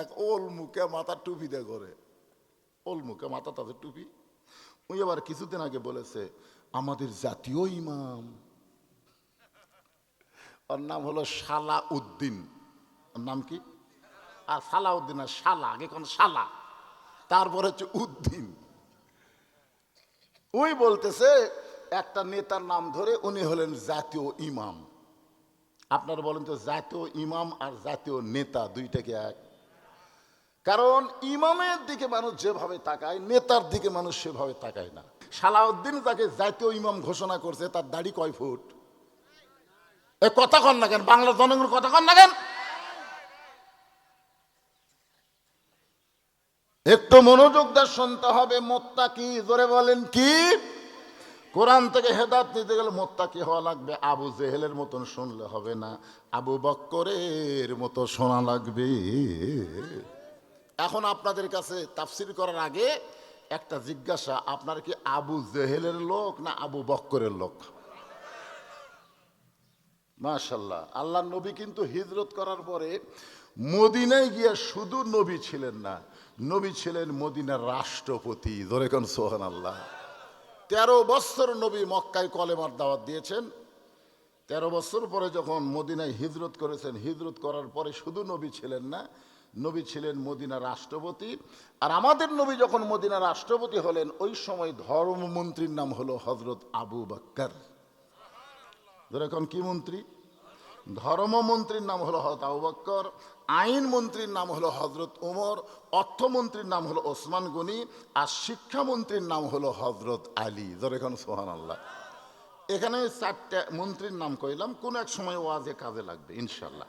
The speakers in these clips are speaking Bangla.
এক ওল মুখে মাথা টুপি দিয়ে করে ওল মুখে মাথা তাদের টুপি। ওই আবার কিছুদিন আগে বলেছে, আমাদের জাতীয় ইমাম। ওর নাম হলো শালা উদ্দিন ওর নাম কি? আর সালা উদ্দিন আর শালা, আগে কোন শালা, তারপর হচ্ছে উদ্দিন। ওই বলতেছে, একটা নেতার নাম ধরে উনি হলেন জাতীয় ইমাম। আপনারা বলেন তো জাতীয় ইমাম আর জাতীয় নেতা দুইটাকে এক? কারণ ইমামের দিকে মানুষ যেভাবে তাকায়, নেতার দিকে মানুষ সেভাবে তাকায় না। সালাউদ্দিন যাকে জাতীয় ইমাম ঘোষণা করছে, তার দাড়ি কয় ফুট? এ কথা কন না কেন? বাংলার জনগণ কথা কন না কেন? একটু মনোযোগ দিয়ে শুনতে হবে মোত্তা কি জোরে বলেন কি? কোরআন থেকে হেদাত নিতে গেলে মোত্তা কি হওয়া লাগবে, আবু জেহেলের মতন শুনলে হবে না, আবু বক্করের মতো শোনা লাগবে। এখন আপনাদের কাছে তাফসির করার আগে একটা জিজ্ঞাসা, আপনার কি আবু জেহেলের লোক না আবু বক্করের লোক? মাশাল্লাহ আল্লাহ নবী কিন্তু হিজরত করার পরে মদিনায় গিয়ে শুধু নবী ছিলেন না, নবী ছিলেন মদিনার রাষ্ট্রপতি, ধরে কোন সোহান আল্লাহ তেরো বছর নবী মক্কায় কলেমার দাওয়াত দিয়েছেন, তেরো বছর পরে যখন মদিনায় হিজরত করেছেন, হিজরত করার পরে শুধু নবী ছিলেন না নবী ছিলেন মদিনা রাষ্ট্রপতি। আর আমাদের নবী যখন মদিনা রাষ্ট্রপতি হলেন, ওই সময় ধর্মমন্ত্রীর নাম হলো হজরত আবু বাক্কার। এখন কি মন্ত্রী? ধর্মমন্ত্রীর নাম হলো হজরত আবু বাক্কর আইন মন্ত্রীর নাম হলো হজরত উমর, অর্থমন্ত্রীর নাম হলো ওসমান গনি, আর শিক্ষামন্ত্রীর নাম হলো হজরত আলী। এখন সোহান আল্লাহ এখানে চারটা মন্ত্রীর নাম কইলাম, কোন এক সময় ওয়াজে কাজে লাগবে ইনশাল্লাহ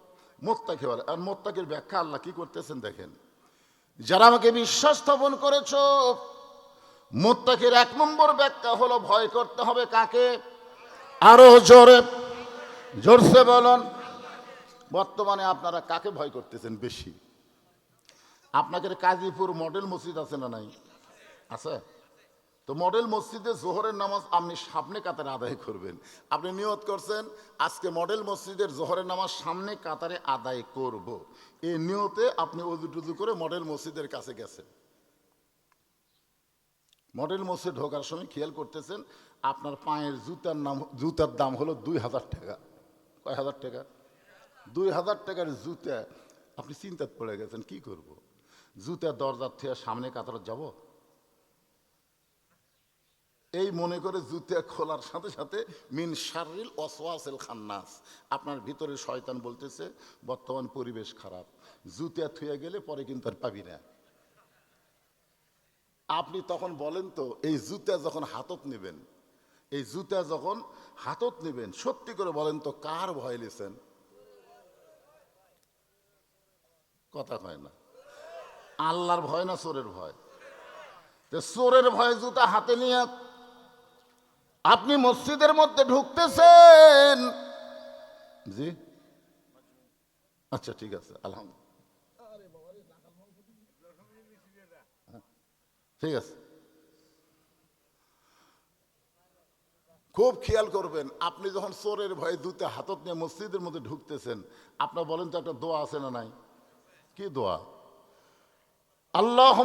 মোত্তাকি হওয়া আর মোত্তাকির ব্যাখ্যা আল্লাহ কি করতেছেন দেখেন। যারা আমাকে বিশ্বাস স্থাপন করেছ, মোত্তাকির এক নম্বর ব্যাখ্যা হলো ভয় করতে হবে কাকে? আরও জোরে, জোরসে বলুন। বর্তমানে আপনারা কাকে ভয় করতেছেন বেশি? আপনাদের কাজীপুর মডেল মসজিদ আছে না নাই? আছে? তো মডেল মসজিদে জোহরের নামাজ আপনি সামনে কাতারে আদায় করবেন। আপনি নিয়ত করছেন, আজকে মডেল মসজিদের জোহরের নামাজ সামনে কাতারে আদায় করব। এই নিয়তে আপনি অজু টুজু করে মডেল মসজিদের কাছে গেছেন। মডেল মসজিদ ঢোকার সময় খেয়াল করতেছেন, আপনার পায়ের জুতার নাম, জুতার দাম হলো দুই হাজার টাকা। কয় হাজার টাকা? দুই হাজার টাকার জুতা। আপনি চিন্তাত পড়ে গেছেন, কি করব। জুতা দরজার থেকে সামনে কাতারে যাব? এই মনে করে জুতে খোলার সাথে সাথে মিন শারিল ওয়াসওয়াসিল খান্নাস। আপনার ভিতরে শয়তান বলতেছে, বর্তমান পরিবেশ খারাপ। জুতে থুয়ে গেলে পরে কিন্তু আর পাবি না। আপনি তখন বলেন তো, এই জুতা যখন হাতত নেবেন, এই জুতা যখন হাতত নেবেন, সত্যি করে বলেন তো কার ভয় লিছেন? কথা কয় না। আল্লাহর ভয় না চোরের ভয়? চোরের ভয় জুতা হাতে নিয়ে আপনি মসজিদের মধ্যে ঢুকতেছেন। জি। আচ্ছা ঠিক আছে, আলহামদুলিল্লাহ। ঠিক আছে। খুব খেয়াল করবেন, আপনি যখন চোরের ভয়ে দুতে হাতত নিয়ে মসজিদের মধ্যে ঢুকতেছেন, আপনার বলেন তো একটা দোয়া আছে না নাই? কি দোয়া? আল্লাহ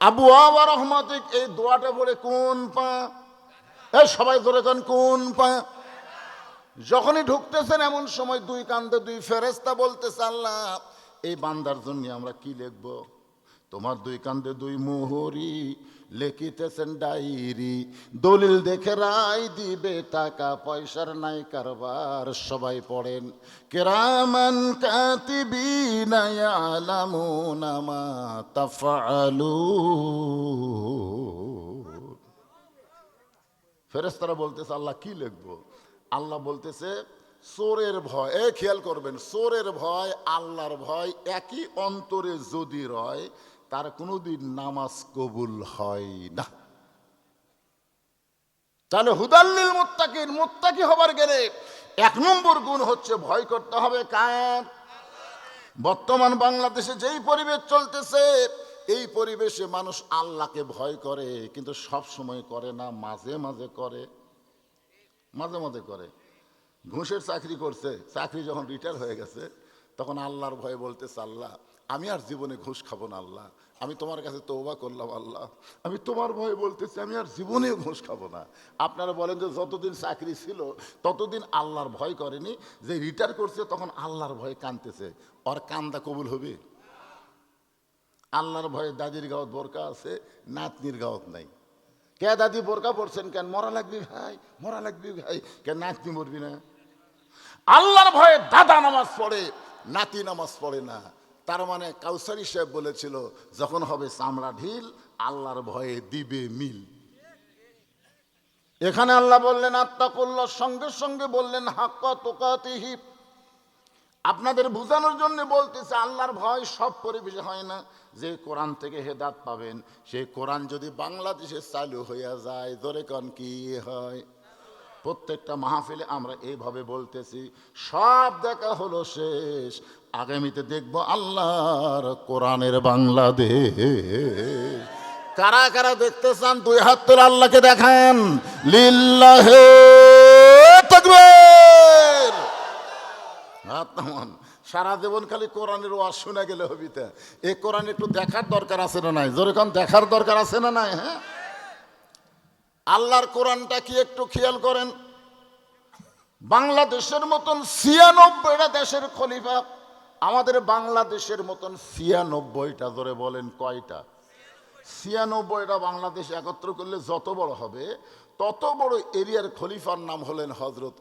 আবু আবার রহমাতিক, এই দোয়াটা বলে কোন পা সবাই ধরে কান, কোন পা? যখনই ঢুকতেছেন, এমন সময় দুই কান্দে দুই ফেরেস্তা বলতেছে, আল্লাহ, এই বান্দার জন্য আমরা কি লিখব? তোমার দুই কান্দে দুই মোহরি, লেখিতেছেন ডায়েরি। দলিল দেখে রায় দিবে, টাকা পয়সার নাই কারবার, সবাই পড়েন। কেরামান কাতিবিনা ইয়ালামুনা মা তাফআলুন। ফেরেস্তারা বলতেছে, আল্লাহ কি লিখব? আল্লাহ বলতেছে চোরের ভয়। এ খেয়াল করবেন চোরের ভয়, আল্লাহর ভয় একই অন্তরে যদি রয়, তার কোনোদিন নামাজ কবুল হয় না। তাহলে হুদাল্লিল মুত্তাকিন, মুত্তাকি হবার গেলে এক নম্বর গুণ হচ্ছে ভয় করতে হবে কার? বর্তমান বাংলাদেশে যেই পরিবেশ চলতেছে এই পরিবেশে মানুষ আল্লাহকে ভয় করে, কিন্তু সব সময় করে না, মাঝে মাঝে করে। মাঝে মাঝে করে। ঘুষের চাকরি করছে, চাকরি যখন রিটায়ার হয়ে গেছে, তখন আল্লাহর ভয়ে বলতেছে, আল্লাহ, আমি আর জীবনে ঘুষ খাব না, আল্লাহ। আমি তোমার কাছে তৌবা করলাম, আল্লাহ। আমি তোমার ভয়ে বলতেছি, আমি আর জীবনে ঘুষ খাব না। আপনারা বলেন যে যতদিন চাকরি ছিল, ততদিন আল্লাহর ভয় করেনি। যে রিটায়ার করছে, তখন আল্লাহর ভয়ে কানতেছে ওর কান্দা কবুল হবে? আল্লাহর ভয়ে দাদির গাঁত বোরকা আছে, নাতনির গাঁত নাই। কে দাদি বোরকা পড়ছেন কেন? মরা লাগবি ভাই, মরা লাগবি ভাই। কেন নাতনি মরবি না? আল্লাহর ভয়ে দাদা নামাজ পড়ে, নাতি নামাজ পড়ে না। তার মানে কাউসারি সাহেব বলেছিল, যখন হবে চামড়া ঢিল, আল্লাহর ভয়ে দিবে মিল। এখানে আল্লাহ বললেন আত্মা করল সঙ্গে সঙ্গে বললেন, হাক্কা তোকাতিহি আপনাদের বোঝানোর জন্য বলতেছে, আল্লাহর ভয় সব পরিবেশে হয় না। যে কোরআন থেকে হেদাত পাবেন সেই কোরআন যদি বাংলাদেশে চালু হইয়া যায় ধরে কন কি হয়? প্রত্যেকটা মাহফিলে আমরা এইভাবে বলতেছি, সব দেখা হলো শেষ। আগামীতে দেখব আল্লাহর কোরআনের বাংলাদেশ। কারা কারা দেখতে চান, দুই হাত তোলে আল্লাহকে দেখান। লিল্লাহে হাত সারা জীবন খালি কোরআনের ওয়াজ শুনে গেলে হবি তা এই কোরআন একটু দেখার দরকার আছে না নাই? যেরকম দেখার দরকার আছে না নাই? হ্যাঁ? আল্লাহর কোরআনটা কি একটু খেয়াল করেন? বাংলাদেশের মতন ছিয়ানব্বইটা দেশের খলিফা, আমাদের বাংলাদেশের মতন ছিয়ানব্বইটা ধরে বলেন কয়টা? ছিয়ানব্বইটা বাংলাদেশ একত্র করলে যত বড় হবে, তত বড় এরিয়ার খলিফার নাম হলেন হজরত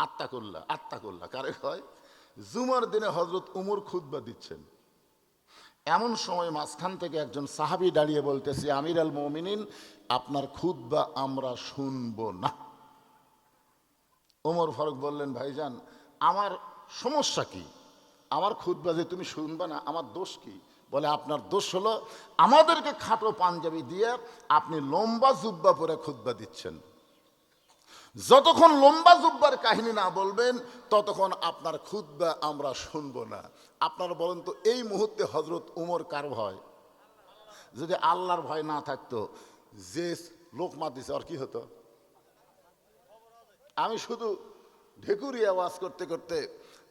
উমর আত্মাকুল্লাহ আত্মাকুল্লাহ কারে হয় জুমার দিনে হজরত উমর খুতবা দিচ্ছেন। এমন সময় মাঝখান থেকে একজন সাহাবি দাঁড়িয়ে বলতেছে আমির আল মমিনিন, আপনার খুতবা আমরা শুনব না। ওমর ফারুক বললেন, ভাইজান, আমার সমস্যা কি? আমার খুতবা যে তুমি শুনবা না, আমার দোষ কি? বলে, আপনার দোষ হলো আমাদেরকে খাটো পাঞ্জাবি দিয়ে আপনি লম্বা জুব্বা পরে খুতবা দিচ্ছেন। যতক্ষণ লম্বা জুব্বার কাহিনী না বলবেন, ততক্ষণ আপনার খুদ্া আমরা শুনব না। আপনারা বলেন তো, এই মুহূর্তে হজরত উমর কার ভয়? যদি আল্লাহর ভয় না থাকতো, যে লোক মার দিছে আর কি হতো? আমি শুধু ঢেকুরি আওয়াজ করতে করতে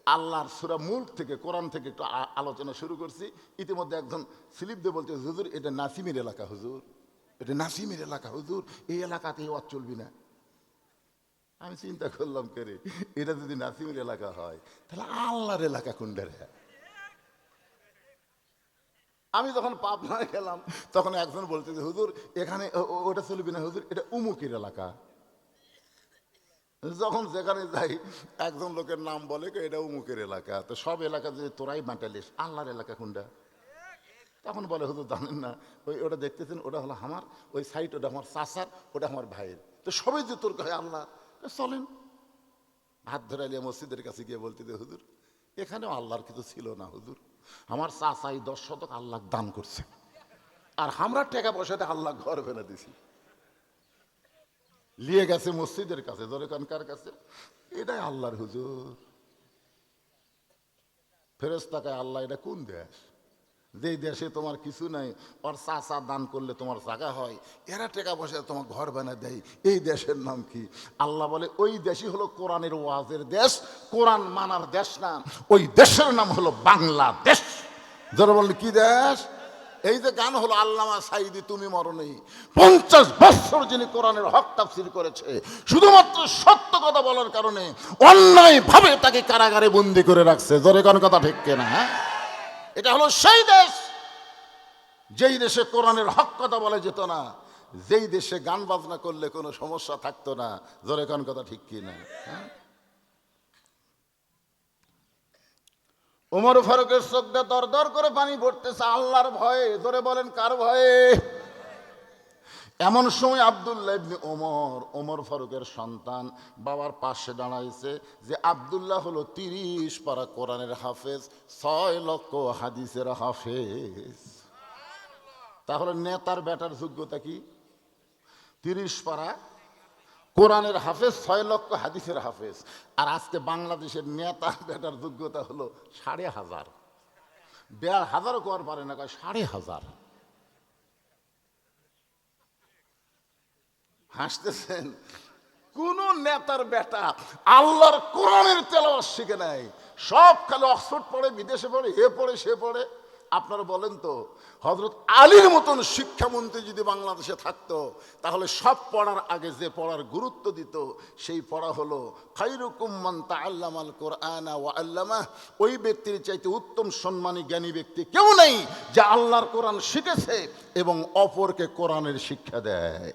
আল্লাহর সুরা মুল্ক থেকে, কোরআন থেকে একটু আলোচনা শুরু করছি। ইতিমধ্যে একজন স্লিপ দিয়ে বলতে হুজুর, এটা নাসিমের এলাকা, হুজুর। এটা নাসিমের এলাকা, হুজুর। এই এলাকাতে ওয়াজ চলবি না। আমি চিন্তা করলাম করে এটা যদি নাসিমের এলাকা হয়, তাহলে আল্লাহর এলাকা কোনটা রে? আমি যখন পাবনায় গেলাম, তখন একজন বলছে যে, হুজুর, এখানে ওটা চলবি না, হুজুর, এটা উমুকের এলাকা। যখন যেখানে যাই, একজন লোকের নাম বলে এটা উমুকের এলাকা। তো সব এলাকা যদি তোরাই বাঁটালিস আল্লাহর এলাকা কোনটা? তখন বলে, হুজুর, জানেন না, ওই, ওটা দেখতেছেন, ওটা হলো আমার, ওই সাইড ওটা আমার চাচার, ওটা আমার ভাইয়ের। তো সবাই যে তোর কয়, আল্লাহ। চলেন। হাত আলিয়া মসজিদের কাছে গিয়ে বলতে দে, হুজুর, এখানেও আল্লাহর কিছু ছিল না, হুজুর। আমার চাচাই দশ শতক আল্লাহ দান করছে। আর আমরা টাকা পয়সাতে আল্লাহ ঘর ফেলে দিছি। লিয়ে গেছে মসজিদের কাছে, ধরে কানকার কাছে? এটাই আল্লাহর হুজুর। ফেরেস্তাকায় আল্লাহ এটা কোন দেশ? যেই দেশে তোমার কিছু নাই, ওর চাচা দান করলে তোমার জায়গা হয়, এরা টাকা পয়সা তোমার ঘর বানিয়ে দেয়, এই দেশের নাম কি? আল্লাহ বলে, ওই দেশই হলো কোরআনের ওয়াজের দেশ, কোরআন মানার দেশ না, ওই দেশের নাম হলো বাংলাদেশ। যারা বললে কি দেশ? এই যে গান হলো, আল্লামা সাইদি, তুমি মরণেই পঞ্চাশ বছর যিনি কোরআনের হক তাফসির করেছে, শুধুমাত্র সত্য কথা বলার কারণে অন্যায় ভাবে তাকে কারাগারে বন্দি করে রাখছে। জোরে কোন কথা ঠিক কেনা হ্যাঁ? এটা হলো সেই দেশ। যেই দেশে কোরআনের হক কথা বলা যেত না, যেই দেশে গান বাজনা করলে কোনো সমস্যা থাকতো না। জোরে কোন কথা ঠিক কি না? হ্যাঁ? ওমর ফারুকের চোখটা দর দর করে পানি ভরতেছে, আল্লাহর ভয়ে। জোরে বলেন, কার ভয়ে? এমন সময় আবদুল্লাহ ইবনে ওমর ওমর ফারুকের সন্তান বাবার পাশে দাঁড়াইছে যে আবদুল্লাহ হলো তিরিশ পারা কোরআনের হাফেজ, ছয় লক্ষ হাদিসের হাফেজ। তাহলে নেতার বেটার যোগ্যতা কি? তিরিশ পারা কোরআনের হাফেজ, ছয় লক্ষ হাদিসের হাফেজ। আর আজকে বাংলাদেশের নেতা বেটার যোগ্যতা হলো সাড়ে হাজার। দেড় হাজারও কর পারে না, কয় সাড়ে হাজার। হাসতেছেন। কোন নেতার বেটা আল্লাহর কোরআনের তেলাওয়াত শিখে নাই। সব খালি অক্সফোর্ড পড়ে, বিদেশে পড়ে, এ পড়ে, সে পড়ে। আপনারা বলেন তো হজরত আলীর মতন শিক্ষামন্ত্রী যদি বাংলাদেশে থাকতো, তাহলে সব পড়ার আগে যে পড়ার গুরুত্ব দিত, সেই পড়া হলো খাইরুকুম্মান তা আল্লামাল কোরআনা ও আল্লামা ওই ব্যক্তির চাইতে উত্তম সম্মানী জ্ঞানী ব্যক্তি কেউ নেই, যে আল্লাহর কোরআন শিখেছে এবং অপরকে কোরআনের শিক্ষা দেয়।